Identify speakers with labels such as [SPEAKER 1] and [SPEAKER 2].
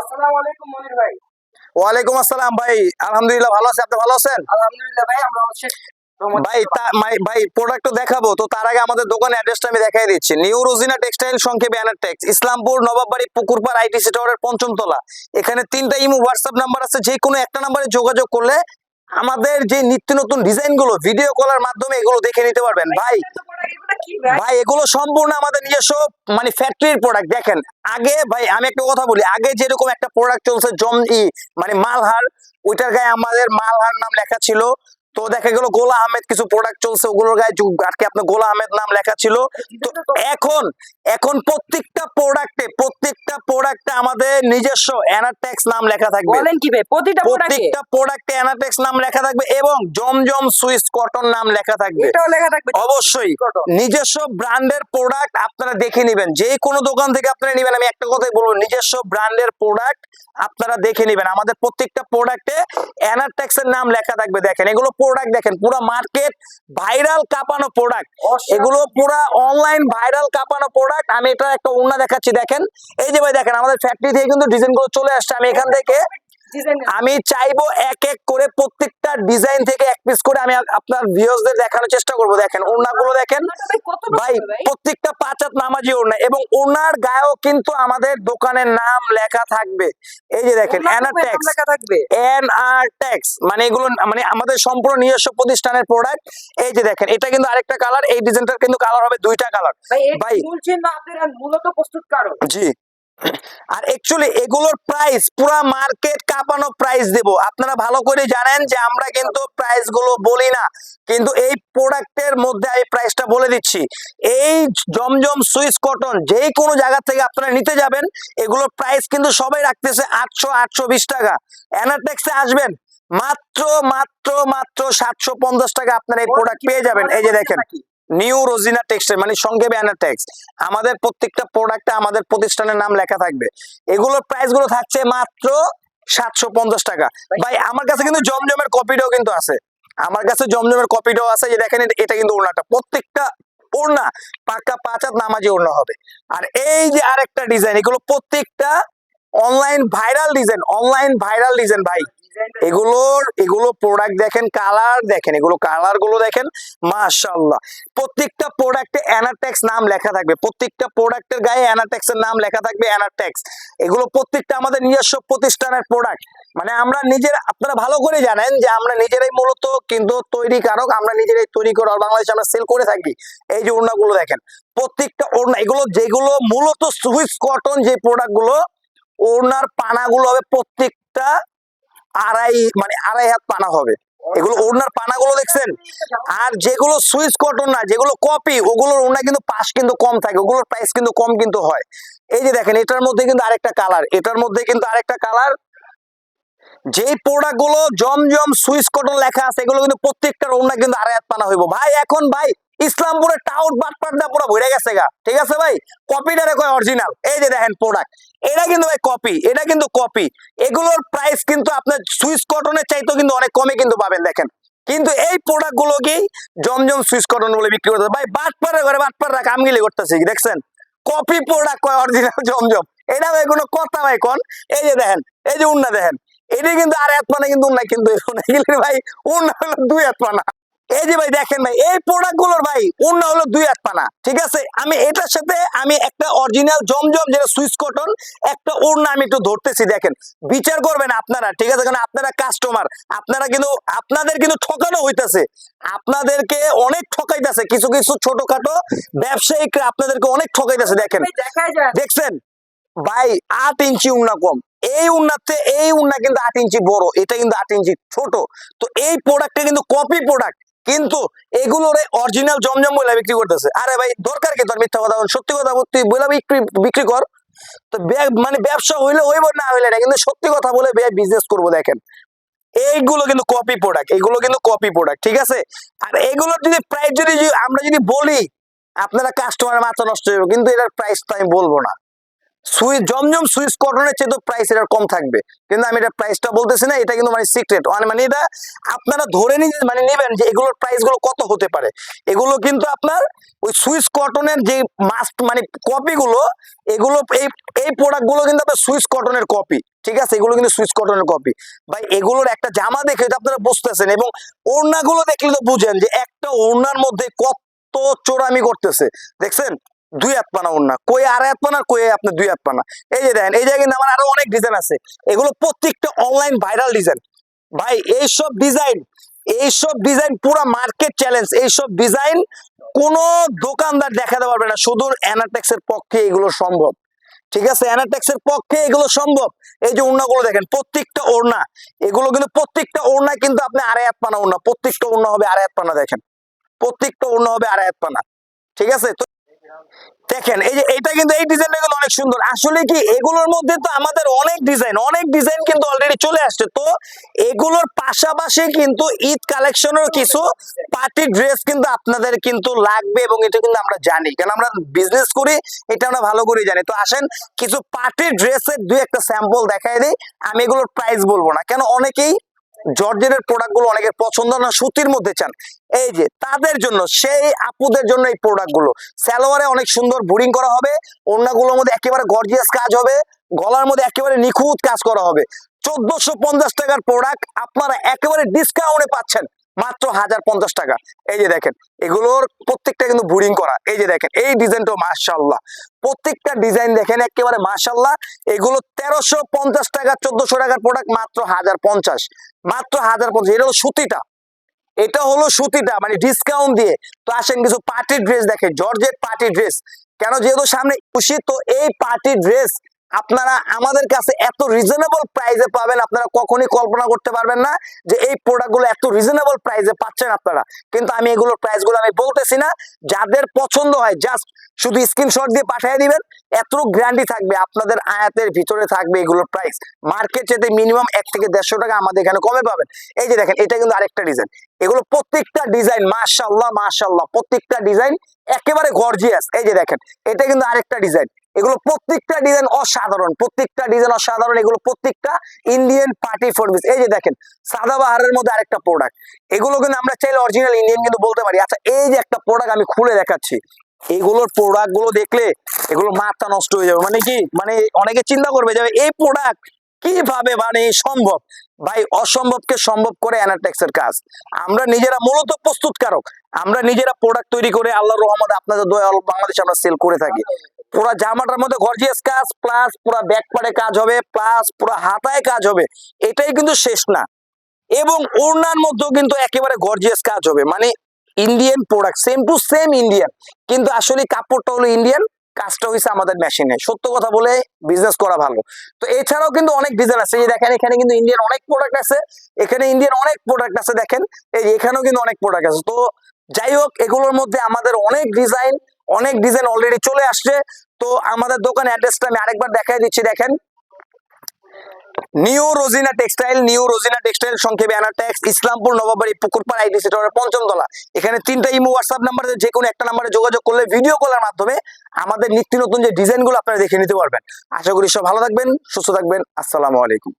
[SPEAKER 1] আসসালামু আলাইকুম মনির ভাই।
[SPEAKER 2] ওয়ালাইকুম আসসালাম ভাই। আলহামদুলিল্লাহ ভালো আছে। আপনি ভালো আছেন?
[SPEAKER 1] আলহামদুলিল্লাহ ভাই আমরা হচ্ছে
[SPEAKER 2] ভাই ভাই প্রোডাক্ট দেখাবো। তো তার আগে আমাদের অ্যাড্রেসটা আমি দেখাই দিচ্ছি। নিউ রোজিনা টেক্সটাইল সংক্ষেপে ব্যানার টেক্স ইসলামপুর নবাববাড়ি পুকুরপাড় আইটিসি টাওয়ারের পঞ্চম তলা এখানে তিনটা ইমো হোয়াটসঅ্যাপ নাম্বার আছে। যে কোনো একটা নাম্বারে যোগাযোগ করলে আমাদের যে নিত্য নতুন ডিজাইনগুলো ভিডিও কলের মাধ্যমে এগুলো দেখে নিতে পারবেন। ভাই
[SPEAKER 1] ভাই
[SPEAKER 2] এগুলো সম্পূর্ণ আমাদের নিজস্ব মানে ফ্যাক্টরির প্রোডাক্ট দেখেন। আগে ভাই আমি একটা কথা বলি আগে যেরকম একটা প্রোডাক্ট চলছে জম ই মানে মালহার ওইটার গায়ে আমাদের মালহার নাম লেখা ছিল। তো দেখা গেল গোলা আহমেদ কিছু প্রোডাক্ট চলছে ওগুলোর গায়ে যু- আর কি আপনার গোলা আহমেদ নাম লেখা ছিল। তো এখন এখন প্রত্যেকটা প্রোডাক্টে প্রত্যেকটা প্রোডাক্টে আমাদের নিজস্ব অ্যানাটেক্স নাম লেখা থাকবে।
[SPEAKER 1] বলেন কি ভাই প্রতিটা
[SPEAKER 2] প্রত্যেকটা প্রোডাক্টে অ্যানাটেক্স নাম লেখা থাকবে এবং জমজম সুইস কটন নাম লেখা থাকবে।
[SPEAKER 1] এটাও লেখা থাকবে
[SPEAKER 2] অবশ্যই। নিজস্ব ব্র্যান্ডের প্রোডাক্ট আপনারা দেখে নেবেন। যে কোনো দোকান থেকে আপনারা নেবেন আমি একটা কথাই বলব নিজস্ব ব্র্যান্ডের প্রোডাক্ট আপনারা দেখে নেবেন। আমাদের প্রত্যেকটা প্রোডাক্টে অ্যানারটেক্স এর নাম লেখা থাকবে দেখেন। এগুলো প্রোডাক্ট দেখেন পুরো মার্কেট ভাইরাল কাঁপানো প্রোডাক্ট এগুলো পুরা অনলাইন ভাইরাল কাঁপানো প্রোডাক্ট আমি এটা একটা উন্না দেখাচ্ছি, দেখেন। এই যে ভাই দেখেন, আমাদের ফ্যাক্টরি থেকে কিন্তু ডিজাইনগুলো চলে আসছে। আমি এখান থেকে আমি চাইব এক এক করে প্রত্যেকটা ডিজাইন থেকে এক পিস করে আমি আপনার ভিউয়ার্সদের দেখানোর চেষ্টা করব। দেখেন ওড়নাগুলো দেখেন।
[SPEAKER 1] ভাই
[SPEAKER 2] প্রত্যেকটা পাঁচাত নামাজি ওড়না এবং ওনার গায়েও কিন্তু আমাদের দোকানের নাম লেখা থাকবে। এই যে দেখেন
[SPEAKER 1] ওনার নামে
[SPEAKER 2] অ্যানাটেক্স
[SPEAKER 1] লেখা থাকবে?
[SPEAKER 2] এন আর ট্যাক্স মানে এগুলো মানে আমাদের সম্পূর্ণ নিজস্ব প্রতিষ্ঠানের প্রোডাক্ট এই যে দেখেন এটা কিন্তু আরেকটা কালার এই ডিজাইনটার কিন্তু কালার হবে দুইটা কালার
[SPEAKER 1] ভাই মূলত প্রস্তুত কারও
[SPEAKER 2] জি। আর অ্যাকচুয়ালি এগুলোর প্রাইস পুরা মার্কেট কাঁপানো প্রাইস দেব। আপনারা ভালো করে জানেন যে আমরা কিন্তু প্রাইসগুলো বলি না, কিন্তু এই প্রোডাক্টের মধ্যে আমি প্রাইসটা বলে দিচ্ছি। এই জমজম সুইস কটন যে কোনো জায়গা থেকে আপনারা নিতে যাবেন, এগুলোর প্রাইস কিন্তু সবাই রাখতেছে আটশো আটশো বিশ টাকা। অ্যানাটেক্সে আসবেন, মাত্র মাত্র মাত্র সাতশো পঞ্চাশ টাকা আপনারা এই প্রোডাক্ট পেয়ে যাবেন। এই যে দেখেন। নিউ রোজিনা টেক্সটাইল মানে সংক্ষেপে অ্যানাটেক্স আমাদের প্রত্যেকটা প্রোডাক্টে আমাদের প্রতিষ্ঠানের নাম লেখা থাকবে। এগুলোর প্রাইসগুলো থাকছে মাত্র সাতশো পঞ্চাশ টাকা। ভাই, আমার কাছে কিন্তু জমজমের কপিটাও কিন্তু আছে। আমার কাছে জমজমের কপিটাও আছে। যে দেখেন, এটা- কিন্তু ওড়নাটা। প্রত্যেকটা ওড়না পাক্কা পাঁচ হাত নামাজি ওড়না হবে। আর এই যে আরেকটা ডিজাইন, এগুলো প্রত্যেকটা online viral design online viral design ভাই। এগুলোর এগুলো প্রোডাক্ট দেখেন কালার দেখেন, এগুলো কালারগুলো দেখেন, মাশাআল্লাহ। প্রত্যেকটা প্রোডাক্টে অ্যানাটেক্স নাম লেখা থাকবে। প্রত্যেকটা প্রোডাক্টের গায়ে অ্যানাটেক্স এর নাম লেখা থাকবে অ্যানাটেক্স এগুলো প্রত্যেকটা আমাদের নিজস্ব প্রতিষ্ঠানের প্রোডাক্ট মানে আমরা নিজের, আপনারা ভালো করে জানেন যে আমরা নিজেরাই মূলত কিন্তু তৈরি কারক, আমরা নিজেরাই তৈরি করে বাংলাদেশে আমরা সেল করে থাকি। এই যে ওড়নাগুলো দেখেন, প্রত্যেকটা ওড়না, এগুলো যেগুলো মূলত সুইস কটন যে প্রোডাক্টগুলো, ওড়নার পানাগুলো হবে প্রত্যেকটা আড়াই মানে আড়াই হাত পানা হবে। এগুলো ওড়নার পানাগুলো দেখছেন? আর যেগুলো সুইচ কটন না যেগুলো কপি, ওগুলোর ওড়না কিন্তু পাশ কিন্তু কম থাকে, ওগুলোর প্রাইস কিন্তু কম কিন্তু হয়। এই যে দেখেন, এটার মধ্যে কিন্তু আরেকটা কালার এটার মধ্যে কিন্তু আরেকটা কালার যেই প্রোডাক্টগুলো জমজম সুইস কটন লেখা আছে, এগুলো কিন্তু প্রত্যেকটার ওড়না কিন্তু আড়াই হাত পানা হইব। ভাই, এখন ভাই ইসলামপুরে টাউট বাটপাটটা পুরো ভরে গেছে গা। ঠিক আছে ভাই? কপিটারে কয় অরিজিনাল এই যে দেখেন প্রোডাক্ট এটা কিন্তু ভাই কপি এটা কিন্তু কপি এগুলোর প্রাইস কিন্তু আপনার সুইস কটনের চাইতেও কিন্তু অনেক কমে কিন্তু পাবেন, দেখেন। কিন্তু এই প্রোডাক্ট গুলোকেই জমজম সুইস কটন বলে বিক্রি করতে ভাই বাটপারে ঘরে বাটপাররা কামগিলি করতেছে দেখছেন? কপি প্রোডাক্ট কয় অরিজিনাল জমজম। এটা ভাই কোনো কথা ভাই কোন? এই যে দেখেন, এই যে উন্না দেখেন। এটি কিন্তু আর এক পানা কিন্তু উন্না কিন্তু ভাই উন্না হলো দুই এক পানা। এই যে ভাই দেখেন ভাই এই প্রোডাক্টগুলোর ভাই উন্না হলো দুই এক পানা ঠিক আছে? আমি এটার সাথে আমি একটা অরিজিনাল জমজম যেটা সুইস কটন একটা ওড়না আমি একটু ধরতেছি দেখেন। বিচার করবেন আপনারা ঠিক আছে? কারণ আপনারা কাস্টমার আপনারা কিন্তু আপনাদের কিন্তু ঠকানো হইতাছে। আপনাদেরকে অনেক ঠকাইতেছে কিছু কিছু ছোটখাটো ব্যবসায়িকরা আপনাদেরকে অনেক ঠকাইতেছে দেখেন। দেখছেন? ভাই আট ইঞ্চি উন্না কম। এই উন্নাতে এই উন্না কিন্তু আট ইঞ্চি বড় এটা কিন্তু আট ইঞ্চি ছোট। তো এই প্রোডাক্টটা কিন্তু কপি প্রোডাক্ট কিন্তু এগুলোর অরিজিনাল জমজম বলে বিক্রি করতেছে। আরে ভাই, দরকার কি তোর মিথ্যা কথা সত্যি কথা তুই বলে বিক্রি বিক্রি কর। তো মানে ব্যবসা হইলে হইব না হইলে না, কিন্তু সত্যি কথা বলে বিজনেস করব দেখেন। এইগুলো কিন্তু কপি প্রোডাক্ট এগুলো কিন্তু কপি প্রোডাক্ট ঠিক আছে? আর এগুলোর যদি প্রাইস যদি যদি আমরা যদি বলি, আপনারা কাস্টমারের মাথা নষ্ট হইব, কিন্তু এটার প্রাইস তো আমি বলব না। সুইচ জমজম সুইচ কটনের চেয়ে তো প্রাইস এটা কম থাকবে। কিন্তু আমি এটা প্রাইসটা বলতেছি না, এটা কিন্তু মানে সিক্রেট মানে এটা আপনারা ধরে নিয়ে মানে নেবেন যে এগুলোর প্রাইসগুলো কত হতে পারে। এগুলো কিন্তু আপনার ওই সুইচ কটনের যে মাস্ট মানে কপি গুলো এগুলো এই এই প্রোডাক্টগুলো কিন্তু আপনার সুইচ কটনের কপি ঠিক আছে? এগুলো কিন্তু সুইচ কটনের কপি ভাই, এগুলোর একটা জামা দেখে আপনারা বুঝতেছেন এবং ওড়নাগুলো দেখলে তো বুঝেন যে একটা ওড়নার মধ্যে কত চোরামি করতেছে। দেখছেন? দুই হাত পানা ওড়না। কই আড়াই হাত পানা, কই আপনার দুই হাত পানা। এই যে দেখেন, এই জায়গায় কিন্তু আমার আরও অনেক ডিজাইন আছে। এগুলো প্রত্যেকটা অনলাইন ভাইরাল ডিজাইন ভাই, এইসব ডিজাইন এইসব ডিজাইন পুরো মার্কেট চ্যালেঞ্জ এইসব ডিজাইন কোনো দোকানদার দেখাতে পারবে না। শুধু অ্যানাটেক্স এর পক্ষে এগুলো সম্ভব। ঠিক আছে? অ্যানাটেক্স এর পক্ষে এগুলো সম্ভব। এই যে ওড়নাগুলো দেখেন, প্রত্যেকটা ওড়না। এগুলো কিন্তু প্রত্যেকটা ওড়না কিন্তু আপনি আড়াই হাত পানা ওড়না। প্রত্যেকটা ওড়না হবে আড়াই হাত পানা দেখেন। প্রত্যেকটা ওড়না হবে আড়াই হাত পানা। ঠিক আছে? তো দেখেন, এই যে এটা কিন্তু এই অনেক সুন্দর। আসলে কি, এগুলোর মধ্যে তো আমাদের অনেক ডিজাইন অনেক ডিজাইন কিন্তু অলরেডি চলে আসছে। তো এগুলোর পাশাপাশি কিন্তু ঈদ কালেকশনের কিছু পার্টি ড্রেস কিন্তু আপনাদের কিন্তু লাগবে এবং এটা কিন্তু আমরা জানি। কারণ আমরা বিজনেস করি, এটা আমরা ভালো করে জানি। তো আসেন, কিছু পার্টি ড্রেসের দুই একটা স্যাম্পল দেখাই দিই। আমি এগুলোর প্রাইস বলব না। কেন অনেকেই জর্জের প্রোডাক্টগুলো অনেকের পছন্দ না, সুতির মধ্যে চান। এই যে, তাদের জন্য, সেই আপুদের জন্য এই প্রোডাক্টগুলো। সালোয়ারে অনেক সুন্দর বোরিং করা হবে, ওড়নাগুলোর মধ্যে একেবারে গর্জিয়াস কাজ হবে, গলার মধ্যে একেবারে নিখুঁত কাজ করা হবে। চোদ্দশো পঞ্চাশ টাকার প্রোডাক্ট আপনারা একেবারে ডিসকাউন্টে পাচ্ছেন, মাত্র হাজার পঞ্চাশ টাকা। এই যে দেখেন, এগুলোর প্রত্যেকটা কিন্তু বোরিং করা। এই যে দেখেন, এই ডিজাইনটা মার্শাল্লাহ প্রত্যেকটা ডিজাইন দেখেন, একেবারে মাসাল্লাহ এগুলো তেরোশো পঞ্চাশ টাকা, চোদ্দশো টাকার প্রোডাক্ট মাত্র হাজার পঞ্চাশ। মাত্র হাজার পঞ্চাশ। এটা হলো সুতিটা। এটা হলো সুতিটা মানে ডিসকাউন্ট দিয়ে। তো আসেন কিছু পার্টি ড্রেস দেখেন জর্জেট পার্টি ড্রেস কেন যেহেতু সামনে খুশি, তো এই পার্টি ড্রেস আপনারা আমাদের কাছে এত রিজনেবল প্রাইসে পাবেন, আপনারা কখনই কল্পনা করতে পারবেন না যে এই প্রোডাক্টগুলো এত রিজনেবল প্রাইসে পাচ্ছেন আপনারা। কিন্তু আমি এগুলোর প্রাইসগুলো আমি বলতেছি না, যাদের পছন্দ হয় জাস্ট শুধু স্ক্রিনশট দিয়ে পাঠিয়ে দিবেন এত গ্যারান্টি থাকবে, আপনাদের আয়াতের ভিতরে থাকবে এগুলোর প্রাইস মার্কেট যেতে মিনিমাম এক থেকে দেড়শো টাকা আমাদের এখানে কমে পাবেন। এই যে দেখেন, এটা কিন্তু আরেকটা ডিজাইন এগুলো প্রত্যেকটা ডিজাইন মাশাল্লাহ মাশাল্লাহ প্রত্যেকটা ডিজাইন একেবারে গর্জিয়াস এই যে দেখেন, এটা কিন্তু আরেকটা ডিজাইন এগুলো প্রত্যেকটা ডিজাইন অসাধারণ, প্রত্যেকটা ডিজাইন অসাধারণ, এগুলো প্রত্যেকটা ইন্ডিয়ান পার্টি ফর্মিস এই যে দেখেন, সাদাবাহারের মধ্যে আরেকটা প্রোডাক্ট এগুলো কিন্তু আমরা চাইলে অরিজিনাল ইন্ডিয়ান কিন্তু বলতে পারি। আচ্ছা এই যে একটা প্রোডাক্ট আমি খুলে দেখাচ্ছি। এগুলোর প্রোডাক্টগুলো দেখলে এগুলো মাথা নষ্ট হয়ে যাবে। মানে কি? মানে অনেকে চিন্তা করবে যাবে এই প্রোডাক্ট কীভাবে মানে সম্ভব? ভাই, অসম্ভবকে সম্ভব করে অ্যানাটেক্স এর কাজ। আমরা নিজেরা মূলত প্রস্তুতকারক। আমরা নিজেরা প্রোডাক্ট তৈরি করে আল্লাহর রহমতে আপনাদের দয়া বাংলাদেশে আমরা সেল করে থাকি। পুরো জামাটার মধ্যে গর্জিয়াস কাজ প্লাস পুরো ব্যাক পাড়ে কাজ হবে প্লাস পুরো হাতায় কাজ হবে, এটাই কিন্তু শেষ না। এবং ওড়নার মধ্যেও কিন্তু একেবারে গর্জিয়াস কাজ হবে মানে Indian product same to same Indian কিন্তু আসলে কাপড়টা হলো ইন্ডিয়ান কাজটা হয়েছে আমাদের মেশিনে সত্য কথা বলে বিজনেস করা ভালো। তো এছাড়াও কিন্তু অনেক ডিজাইন আছে, এই দেখেন, এখানে কিন্তু ইন্ডিয়ান অনেক প্রোডাক্ট আছে, এখানে ইন্ডিয়ান অনেক প্রোডাক্ট আছে দেখেন, এই এখানেও কিন্তু অনেক প্রোডাক্ট আছে। তো যাই হোক, এগুলোর মধ্যে আমাদের অনেক ডিজাইন অনেক ডিজাইন অলরেডি চলে আসছে। তো আমাদের দোকান অ্যাড্রেসটা আমি আরেকবার দেখাই দিচ্ছি, দেখেন। New Rojina textile new Rojina textile সংক্ষেপে আনা ট্যাক্স ইসলামপুর নবাবাড়ি পুকুরপাড় আইটি পঞ্চম তলা। এখানে তিনটা ইমো হোয়াটসঅ্যাপ নাম্বারে যে কোনো একটা নাম্বারে যোগাযোগ করলে ভিডিও কলের মাধ্যমে আমাদের নিত্য নতুন যে ডিজাইনগুলো আপনারা দেখে নিতে পারবেন। আশা করি সব ভালো থাকবেন, সুস্থ থাকবেন, আসসালামু আলাইকুম।